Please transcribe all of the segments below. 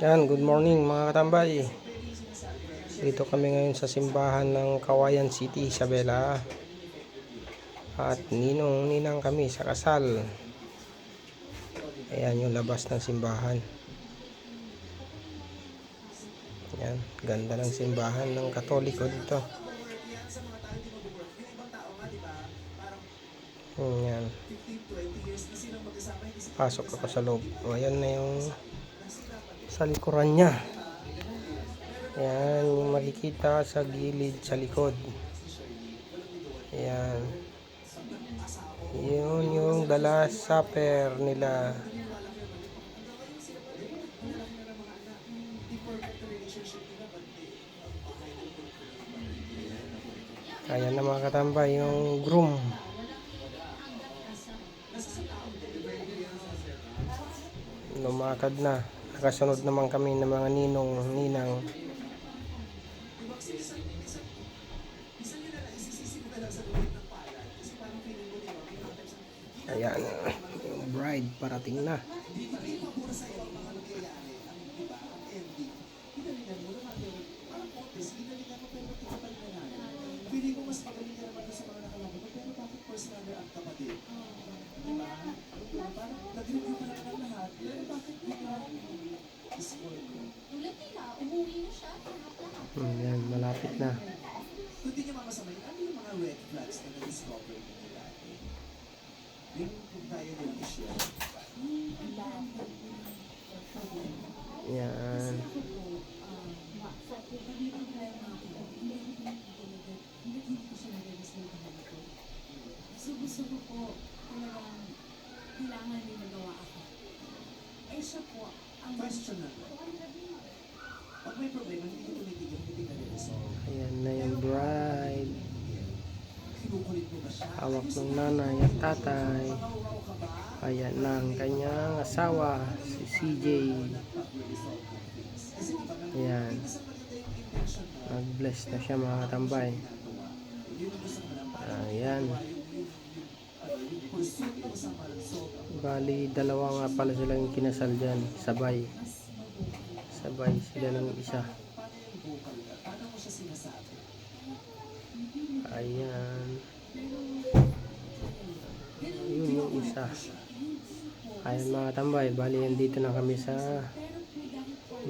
Yan, good morning mga katambay. Dito kami ngayon sa simbahan ng Kawayan City, Isabela. At ninong ninang kami sa kasal. Ayan yung labas ng simbahan. Yan, ganda ng simbahan ng Katoliko dito. Hmm, Yan. Pasok ako sa loob. O, ayan na yung sa likuran niya. Ayan, yung makikita sa gilid sa likod. Ayan. Yun yung the last supper nila. Ayan na mga katambay, yung groom. Lumakad na. Nakasunod naman kami ng mga ninong, ninang. Ayan, yung bride parating na. Tulad nila, umuwi na siya, lahat-lahat. Hmm, yan, malapit na. Hindi niya mamasamayin, ano yung mga red flags na na-discover niyo dati? Yung kung tayo din i-share. Yan. Gusto gusto ko po talagang kailangan may nagawa ako. Eh siya po, ang Question na. Pag may problema, hindi ko tumitigil, hindi ka resolve. Ayan na yung bride. Hawak ng nanay at tatay. Ayan na ang kanyang asawa, si CJ. Ayan. Nag-bless na siya mga tambay. yun ang gusto mo lang. Ayan. Bali, dalawa nga pala silang kinasal dyan. Sabay. Sabay sila ng isa. Ayan. Yun yung isa. Ayan mga tambay. Bali, andito na kami sa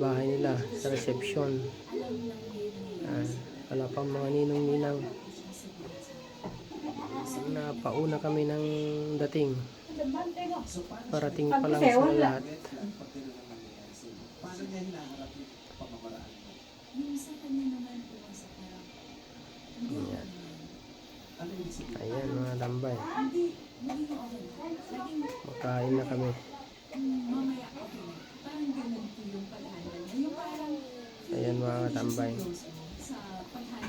bahay nila. Sa reception. Ayan. Wala pang mga ninong-ninang. Napauna kami ng dating. Parating pa lang sila lahat. Paano niya hinaharap yung pamamaraan mo? yung sa kanya naman po sa parang Ayan. Ano ibig sabihin? Ayan mga tambay. hindi, maging okay Makain na kami. mm, mamaya okay. Parang ganun po yung pag-handle niya. Yung parang Ayan mga tambay.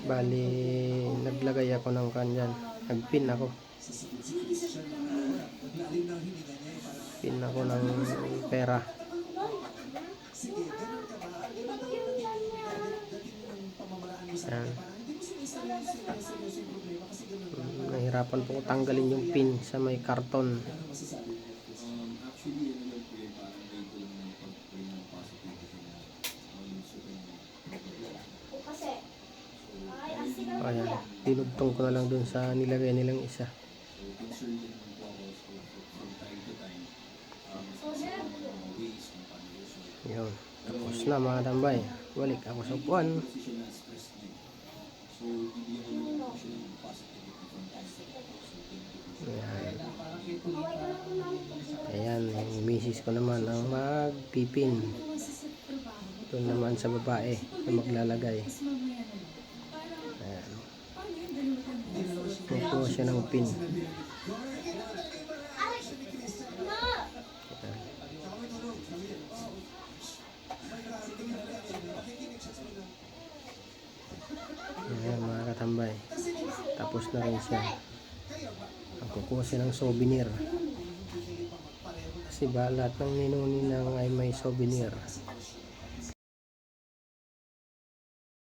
Bali, naglagay ako ng kanyan. Nagpin ako. Eh, Pin ako ng pera. Sige, ganun ka ba? Ganun daw ang naging dating ng pamamaraan mo sa kanya. Parang hindi mo yung problema kasi ganun ka. Mm, Nahirapan po tanggalin yung pin sa may karton. Ano masasabi mo? Um, actually, ano lang po yun, parang ganito lang ng pag-bring ng positivity na malusugan mo. O ayan, dinugtong ko na lang dun sa nilagay nilang isa. So, concerned din naman po ako so, from time to time. Um, ways paano resolve. Yun. Tapos na mga tambay. Balik ako sa upuan. Siya siya ng siya. Ayan. Ayan, yung misis ko naman ang magpipin. Doon naman sa babae na maglalagay. Tapos mamaya naman. Parang, Ayan. Pin. Ayan mga katambay. Tapos na rin siya. Ang kukuha siya ng souvenir. Kasi ba lahat ng ninuninang ay may souvenir.